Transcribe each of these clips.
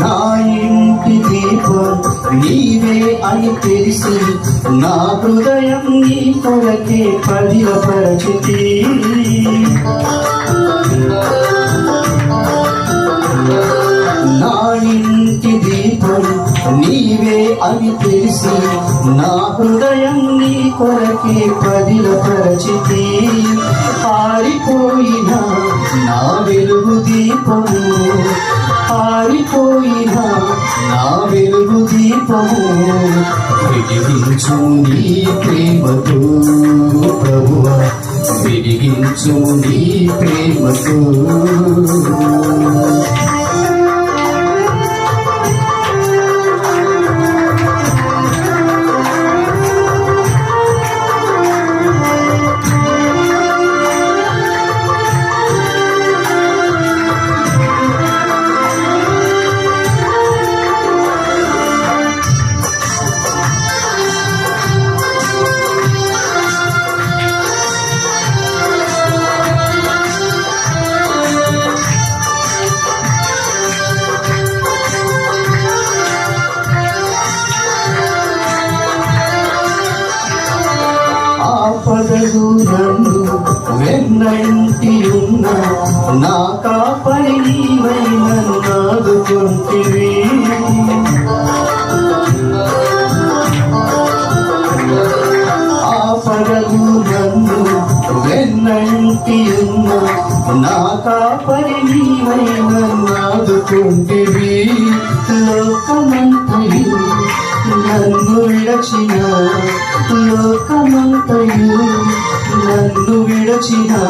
నా ఇంటి దీపం నీవే అని తెలిసి నా హృదయం నీ కొరకే పదిలపరచితి నా ఇంటి దీపం నీవే అని తెలిసి నా హృదయం నీ కొరకే పదిలపరచితి పారిపోయిన నా వెలుగు దీపము ఆరిపోయిన నా వెలుగు దీపము. వెలిగించు నీ ప్రేమతో ప్రభువ. వెలిగించు నీ ప్రేమతో. వెన్నంటి ఉన్న నా కాపరి నీవై నన్ను ఆదుకుంటివి ఆపదలు నన్ను వెన్నంటి ఉన్న నా కాపరి నీవై నన్ను ఆదుకుంటివి లోకమంతయు నన్ను విడచిన లోకమంతయు నన్ను విడచినా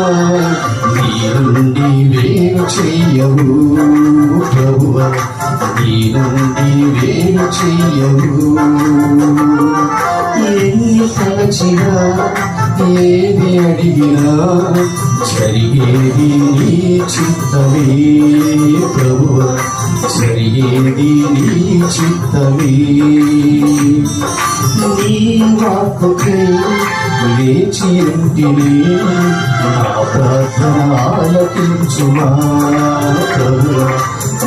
నీ నుండి వేరు చెయ్యవు ప్రభువ. నీ నుండి వేరు చెయ్యవు ఎన్ని తలచినా ఏది అడిగినా జరిగేది నీ చిత్తమే ప్రభువ. జరిగేది నీ చిత్తమే. నీ వాక్కుకే లేచి ఇంటిని నా ప్రార్థన ఆలకించుమా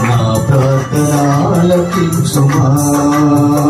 నా ప్రార్థన ఆలకించుమా.